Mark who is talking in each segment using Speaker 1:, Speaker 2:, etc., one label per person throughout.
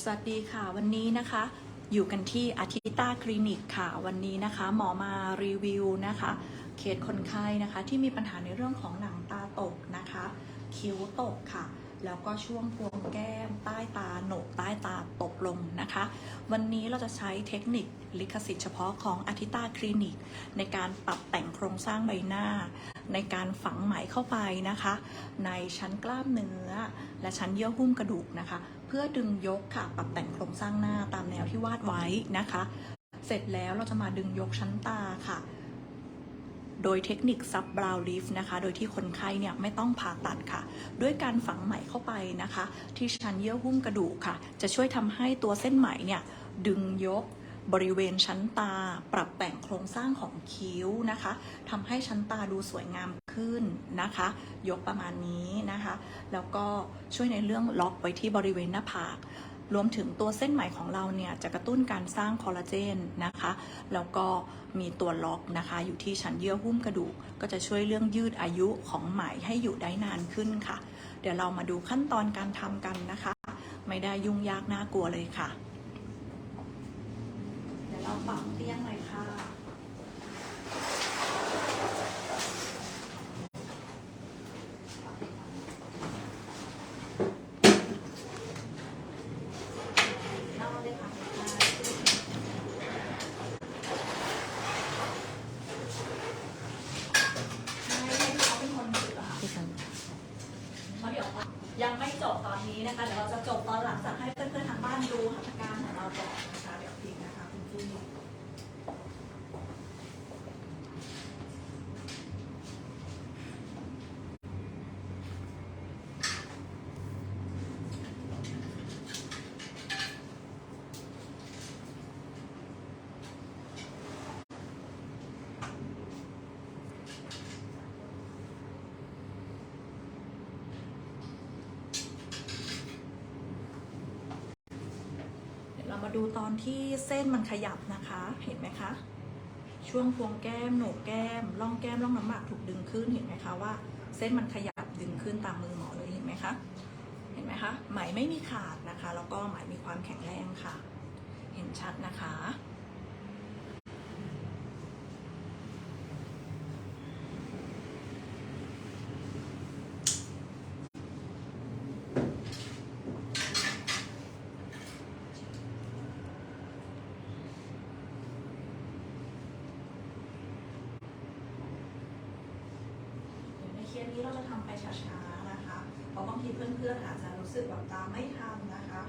Speaker 1: สวัสดีค่ะวันนี้นะคะ อยู่กันที่อาทิตาคลินิกค่ะ วันนี้นะคะ หมอมารีวิวนะคะ เคสคนไข้นะคะ ที่มีปัญหาในเรื่องของหนังตาตกนะคะ คิ้วตกค่ะ แล้วก็ช่วงพวงแก้ม ใต้ตาโหนกใต้ตาตกลงนะคะ วันนี้เราจะใช้เทคนิคลิขสิทธิ์เฉพาะของอาทิตาคลินิก ในการปรับแต่งโครงสร้างใบหน้า ในการฝังไหมเข้าไปนะคะ ในชั้นกล้ามเนื้อ และชั้นเยื่อหุ้มกระดูกนะคะ พื่อดึงยกค่ะ ปรับแต่งโครงสร้างหน้าตามแนวที่วาดไว้นะคะ เสร็จแล้วเราจะมาดึงยกชั้นตาค่ะ โดยเทคนิคซับบราวลิฟนะคะ โดยที่คนไข้เนี่ยไม่ต้องผ่าตัดค่ะ ด้วยการฝังไหมเข้าไปนะคะ ที่ชั้นเยื่อหุ้มกระดูกค่ะ จะช่วยทำให้ตัวเส้นไหมเนี่ยดึงยกบริเวณชั้นตา ปรับแต่งโครงสร้างของคิ้วนะคะทำให้ชั้นตาดูสวยงาม ขึ้นนะคะ ยกประมาณนี้นะคะ แล้วก็ช่วยในเรื่องล็อกไว้ที่บริเวณหน้าผากรวมถึงตัวเส้นไหมของเราเนี่ยจะกระตุ้นการสร้างคอลลาเจนนะคะ แล้วก็มีตัวล็อกนะคะ อยู่ที่ชั้นเยื่อหุ้มกระดูก ก็จะช่วยเรื่องยืดอายุของไหมให้อยู่ได้นานขึ้นค่ะ เดี๋ยวเรามาดูขั้นตอนการทำกันนะคะ ไม่ได้ยุ่งยากน่ากลัวเลยค่ะ เดี๋ยวเราฝังเตียงเลยค่ะ เล่าเลยค่ะให้ให้เขาเป็นคนถืออะค่ะเพราะเดี๋ยว ยังไม่จบตอนนี้นะคะเดี๋ยวเราจะจบตอนหลังจากให้เพื่อนๆทางบ้านดูหัตถการของเราก่อนนะคะเดี๋ยวพีกนะคะคุณพี่ เดูตอนที่เส้นมันขยับนะคะ เห็นไหมคะ ช่วงพวงแก้มโหนกแก้มร่องแก้มร่องน้ำหมากถูกดึงขึ้นเห็นไหมคะว่า เส้นมันขยับดึงขึ้นตามมือหมอเลยเห็นไหมคะเห็นไหมคะไหมไม่มีขาดนะคะ แล้วก็ไหมมีความแข็งแรงค่ะ เห็นชัดนะคะ ในเคสนี้เราจะทำไป ช้าๆนะคะเพราะบางทีเพื่อนๆอาจจะรู้สึกแบบตามไม่ทันนะคะ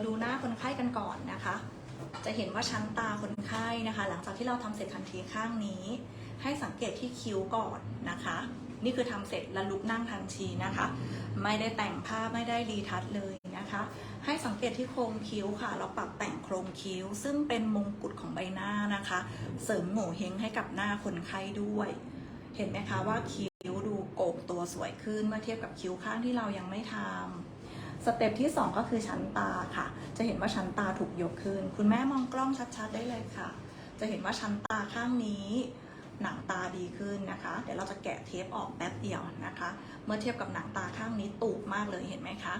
Speaker 1: ราดูหน้าคนไข้กันก่อนนะคะ จะเห็นว่าชั้นตาคนไข้นะคะ หลังจากที่เราทำเสร็จทันทีข้างนี้ ให้สังเกตที่คิ้วก่อนนะคะ นี่คือทำเสร็จแล้วลุกนั่งทันทีนะคะ ไม่ได้แต่งภาไม่ได้รีทัชเลยนะคะ ให้สังเกตที่โครงคิ้วค่ะ เราปรับแต่งโครงคิ้ว ซึ่งเป็นมงกุฎของใบหน้านะคะ เสริมโง่เฮงให้กับหน้าคนไข้ด้วย เห็นไหมคะว่าคิ้วดูโก่งตัวสวยขึ้นเมื่อเทียบกับคิ้วข้างที่เรายังไม่ทำ สเต็ปที่ 2 ก็คือชั้นตาค่ะ จะเห็นว่าชั้นตาถูกยกขึ้น คุณแม่มองกล้องชัดๆได้เลยค่ะ จะเห็นว่าชั้นตาข้างนี้ หนังตาดีขึ้นนะคะ เดี๋ยวเราจะแกะเทปออกแป๊บเดียวนะคะ เมื่อเทียบกับหนังตาข้างนี้ตูบมากเลยเห็นไหมคะ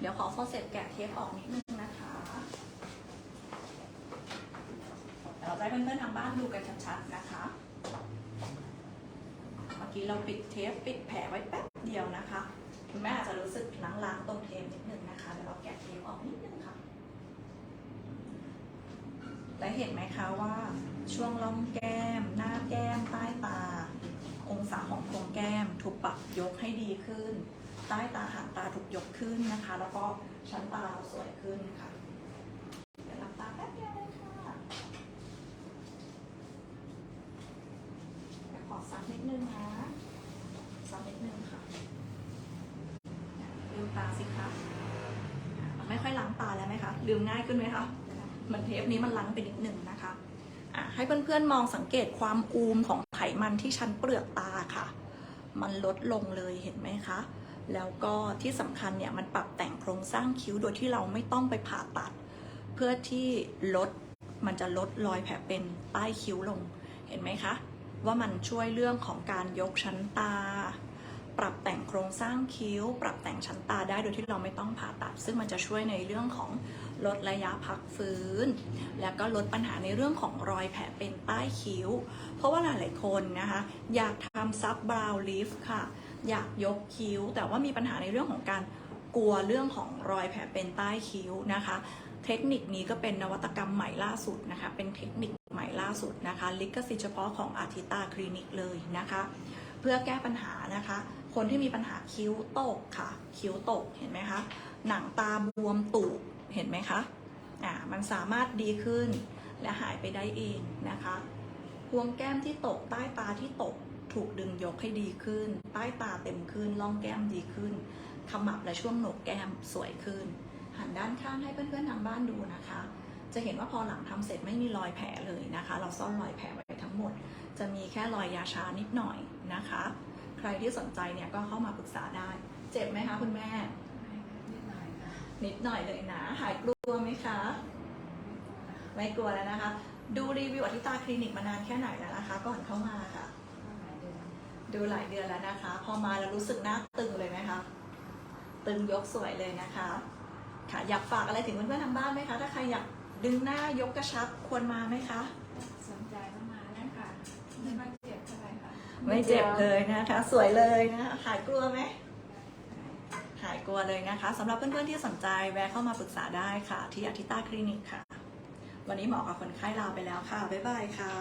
Speaker 1: เดี๋ยวขอฟเสร็จแกะเทปออกนิดนึงนะคะเราจะให้เพื่อนๆทางบ้านดูกันชัดๆนะคะเมื่อกี้เราปิดเทปปิดแผลไว้แป๊บเดียวนะคะ คุณแม่อาจจะรู้สึกล้างๆตรงเทปนิดนึงนะคะเดี๋ยวเราแกะเทปออกนิดนึงค่ะ และเห็นไหมคะว่าช่วงล่องแก้ม หน้าแก้ม ใต้ตา องศาของโครงแก้มถูกปรับยกให้ดีขึ้น ใต้ตาหางตาถูกยกขึ้นนะคะ แล้วก็ชั้นตาเราสวยขึ้นค่ะเดี๋ยวหลับตาแป๊บเดียวเลยค่ะขอซักนิดนึงนะซักนิดนึงค่ะลืมตาสิคะอะไม่ ค่อยล้างตาแล้วไหมคะลืมง่ายขึ้นไหมคะเหมือนเทปนี้มันล้างไปนิดหนึ่งนะคะอะให้เพื่อนๆมองสังเกตความอูมของไขมันที่ชั้นเปลือกตาค่ะ มันลดลงเลยเห็นไหมคะ แล้วก็ที่สำคัญเนี่ยมันปรับแต่งโครงสร้างคิ้วโดยที่เราไม่ต้องไปผ่าตัด เพื่อที่ลดมันจะลดรอยแผลเป็นใต้คิ้วลง เห็นไหมคะ ว่ามันช่วยเรื่องของการยกชั้นตา ปรับแต่งโครงสร้างคิ้ว ปรับแต่งชั้นตาได้โดยที่เราไม่ต้องผ่าตัด ซึ่งมันจะช่วยในเรื่องของลดระยะพักฟื้น แล้วก็ลดปัญหาในเรื่องของรอยแผลเป็นใต้คิ้ว เพราะว่าหลายๆคนนะคะ อยากทำซับบราวลิฟค่ะ อยากยกคิ้ว แต่ว่ามีปัญหาในเรื่องของการกลัวเรื่องของรอยแผลเป็นใต้คิ้วนะคะ เทคนิคนี้ก็เป็นนวัตกรรมใหม่ล่าสุดนะคะ เป็นเทคนิคใหม่ล่าสุดนะคะ ลิขสิทธิ์เฉพาะของอาทิตาคลินิกเลยนะคะ เพื่อแก้ปัญหานะคะ คนที่มีปัญหาคิ้วตกค่ะ คิ้วตกเห็นไหมคะ หนังตาบวมตูบเห็นไหมคะอ่ามันสามารถดีขึ้นและหายไปได้เองนะคะพวงแก้มที่ตกใต้ตาที่ตกถูกดึงยกให้ดีขึ้น ใต้ตาเต็มขึ้นร่องแก้มดีขึ้นขมับและช่วงโหนกแก้มสวยขึ้น หันด้านข้างให้เพื่อนๆทางบ้านดูนะคะ จะเห็นว่าพอหลังทำเสร็จไม่มีรอยแผลเลยนะคะ เราซ่อนรอยแผลไว้ทั้งหมด จะมีแค่รอยยาชานิดหน่อยนะคะ ใครที่สนใจเนี่ยก็เข้ามาปรึกษาได้ เจ็บไหมคะคุณแม่
Speaker 2: นิดหน่อยค่ะ
Speaker 1: นิดหน่อยเลยนะ หายกลัวไหมคะ ไม่กลัวแล้วนะคะ ดูรีวิวอธิตาคลินิกมานานแค่ไหนแล้วนะคะ ก่อนเข้ามาค่ะ
Speaker 2: ก็หลายเดือน
Speaker 1: ดูหลายเดือนแล้วนะคะ พอมาแล้วรู้สึกหน้าตึงเลยไหมคะ ตึงยกสวยเลยนะคะ ค่ะ อยากฝากอะไรถึงเพื่อนๆทางบ้านไหมคะ ถ้าใครอยากดึงหน้ายกกระชับควรมาไหมคะ
Speaker 2: สนใจก็มานะคะไม่ค่อยเจ็บเท่าไหร่ค่ะ
Speaker 1: ไม่เจ็บเลยนะคะ สวยเลยนะคะหายกลัวไหมหายกลัวเลยนะคะสำหรับเพื่อนๆที่สนใจแวะเข้ามาปรึกษาได้ค่ะ ที่อาทิตาคลินิกค่ะ วันนี้หมอกับคนไข้ลาไปแล้วค่ะ บ๊ายบายค่ะ